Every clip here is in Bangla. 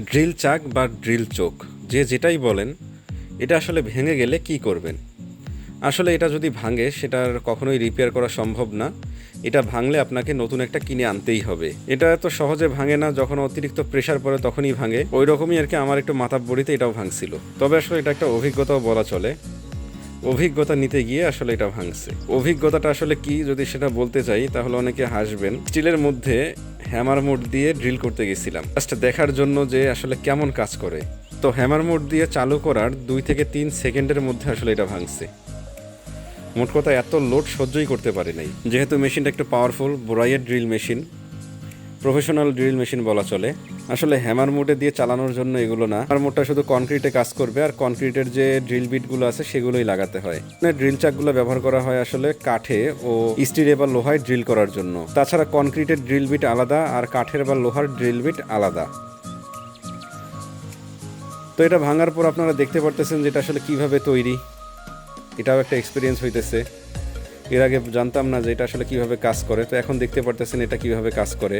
ড্রিল চাক বা ড্রিল চোখ, যে যেটাই বলেন, এটা আসলে ভেঙে গেলে কি করবেন? আসলে এটা যদি ভাঙে, সেটার কখনোই রিপেয়ার করা সম্ভব না। এটা ভাঙলে আপনাকে নতুন একটা কিনে আনতেই হবে। এটা এত সহজে ভাঙে না, যখন অতিরিক্ত প্রেশার পড়ে তখনই ভাঙে। ওই রকমই আর কি আমার একটু মাথা বড়িতে এটাও ভাঙছিল। তবে আসলে এটা একটা অভিজ্ঞতাও বলা চলে। অভিজ্ঞতা নিতে গিয়ে আসলে এটা ভাঙছে। অভিজ্ঞতাটা আসলে কি, যদি সেটা বলতে চাই তাহলে অনেকে হাসবেন। স্টিলের মধ্যে হ্যামার মোড দিয়ে ড্রিল করতে গেছিলাম। জাস্ট দেখার জন্য যে আসলে কেমন কাজ করে। তো হ্যামার মোড দিয়ে চালু করার দুই থেকে তিন সেকেন্ডের মধ্যে আসলে এটা ভাঙছে। মোট কথা এত লোড সহ্যই করতে পারে নাই। যেহেতু মেশিনটা একটু powerful বোরাইয়ের drill machine professional drill machine বলা চলে। আসলে হ্যামার মোডে দিয়ে চালানোর জন্য এগুলো না। হ্যামার মোডটা শুধু কনক্রিটে কাজ করবে আর কনক্রিটের যে ড্রিল বিটগুলো আছে সেগুলোই লাগাতে হয়। ড্রিল চাকগুলো ব্যবহার করা হয় আসলে কাঠে ও স্টিলে বা লোহায় ড্রিল করার জন্য। তাছাড়া কনক্রিটের ড্রিল বিট আলাদা আর কাঠের বা লোহার ড্রিল বিট আলাদা। তো এটা ভাঙার পর আপনারা দেখতে পারতেছেন যে এটা আসলে কীভাবে তৈরি। এটাও একটা এক্সপিরিয়েন্স হইতেছে। এর আগে জানতাম না যে এটা আসলে কীভাবে কাজ করে। তো এখন দেখতে পারতেছেন এটা কীভাবে কাজ করে।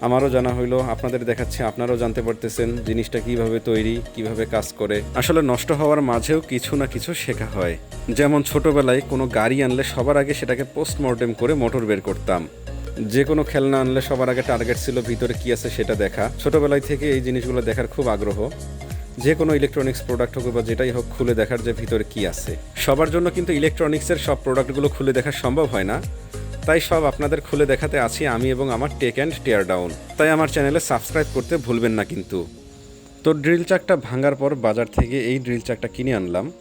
আমারও জানা হইল, আপনাদের দেখাচ্ছে, আপনারাও জানতে পারতেছেন জিনিসটা কীভাবে তৈরি, কীভাবে কাজ করে। আসলে নষ্ট হওয়ার মাঝেও কিছু না কিছু শেখা হয়। যেমন ছোটবেলায় কোনো গাড়ি আনলে সবার আগে সেটাকে পোস্টমর্টেম করে মোটর বের করতাম। যে কোনো খেলনা আনলে সবার আগে টার্গেট ছিল ভিতরে কি আছে সেটা দেখা। ছোটবেলায় থেকে এই জিনিসগুলো দেখার খুব আগ্রহ। যে কোনো ইলেকট্রনিক্স প্রোডাক্ট হোক বা যেটাই হোক, খুলে দেখার যে ভিতরে কি আছে। সবার জন্য কিন্তু ইলেকট্রনিক্সের সব প্রোডাক্টগুলো খুলে দেখা সম্ভব হয় না। তাই সব আপনাদের খুলে দেখাতে আছি আমি এবং আমার টেক অ্যান্ড টিয়ার ডাউন। তাই আমার চ্যানেলে সাবস্ক্রাইব করতে ভুলবেন না কিন্তু। তো ড্রিল চাকটা ভাঙার পর বাজার থেকে এই ড্রিল চাকটা কিনে আনলাম।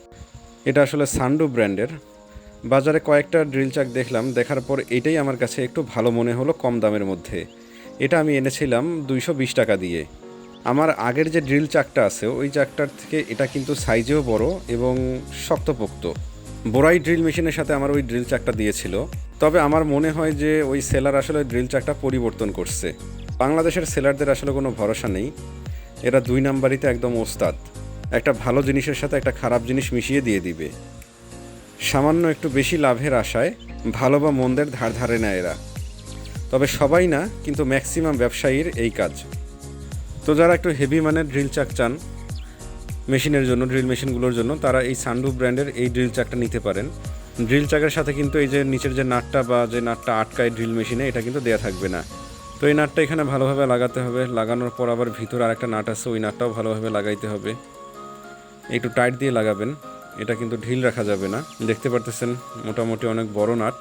এটা আসলে সান্ডু ব্র্যান্ডের। বাজারে কয়েকটা ড্রিল চাক দেখলাম, দেখার পর এটাই আমার কাছে একটু ভালো মনে হলো কম দামের মধ্যে। এটা আমি এনেছিলাম দুইশো বিশ টাকা দিয়ে। আমার আগের যে ড্রিল চাকটা আছে, ওই চাকটার থেকে এটা কিন্তু সাইজেও বড় এবং শক্তপোক্ত। বোরাই ড্রিল মেশিনের সাথে আমার ওই ড্রিল চাকটা দিয়েছিল। তবে আমার মনে হয় যে ওই সেলার আসলে ড্রিল চাকটা পরিবর্তন করছে। বাংলাদেশের সেলারদের আসলে কোনো ভরসা নেই। এরা দুই নাম্বারিতে একদম ওস্তাদ। একটা ভালো জিনিসের সাথে একটা খারাপ জিনিস মিশিয়ে দিয়ে দিবে। সামান্য একটু বেশি লাভের আশায় ভালো বা মন্দের ধার ধারে না এরা। তবে সবাই না, কিন্তু ম্যাক্সিমাম ব্যবসায়ীর এই কাজ। তো যারা একটু হেভি মানের ড্রিল চাক চান, মেশিনের জন্য, ড্রিল মেশিনগুলোর জন্য, তারা এই সান্ডু ব্র্যান্ডের এই ড্রিল চাকটা নিতে পারেন। ড্রিল চাকের সাথে কিন্তু এই যে নিচের যে নাটটা বা যে নাটটা আটকায় ড্রিল মেশিনে, এটা কিন্তু দেয়া থাকবে না। তো এই নাটটা এখানে ভালোভাবে লাগাতে হবে। লাগানোর পর আবার ভিতরে আরেকটা নাট আছে, ওই নাটটাও ভালোভাবে লাগাইতে হবে। একটু টাইট দিয়ে লাগাবেন। এটা কিন্তু ঢিল রাখা যাবে না। দেখতে পারতেছেন, মোটামুটি অনেক বড় নাট।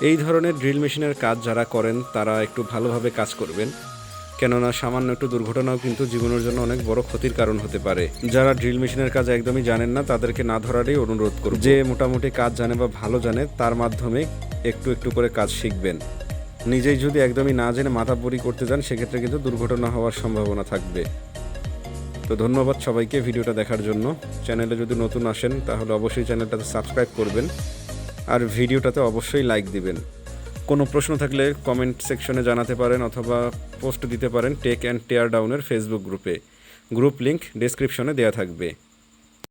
এই ধরনের ড্রিল মেশিনের কাজ যারা করেন, তারা একটু ভালোভাবে কাজ করবেন। কেননা সামান্য একটু দুর্ঘটনাও কিন্তু জীবনের জন্য অনেক বড় ক্ষতির কারণ হতে পারে। যারা ড্রিল মেশিনের কাজ একদমই জানেন না, তাদেরকে না ধরারই অনুরোধ করব। যে মোটামুটি কাজ জানে বা ভালো জানে, তার মাধ্যমে একটু একটু করে কাজ শিখবেন। নিজেই যদি একদমই না জেনে মাথা বড়ি করতে যান, সেক্ষেত্রে কিন্তু দুর্ঘটনা হওয়ার সম্ভাবনা থাকবে। তো ধন্যবাদ সবাইকে ভিডিওটা দেখার জন্য। চ্যানেলে যদি নতুন আসেন, তাহলে অবশ্যই চ্যানেলটাতে সাবস্ক্রাইব করবেন। আর ভিডিওটাতে অবশ্যই লাইক দিবেন। কোনো প্রশ্ন থাকলে কমেন্ট সেকশনে জানাতে পারেন অথবা পোস্ট দিতে পারেন টেক অ্যান্ড টেয়ার ডাউনের ফেসবুক গ্রুপে গ্রুপ লিংক ডেসক্রিপশনে দেওয়া থাকবে।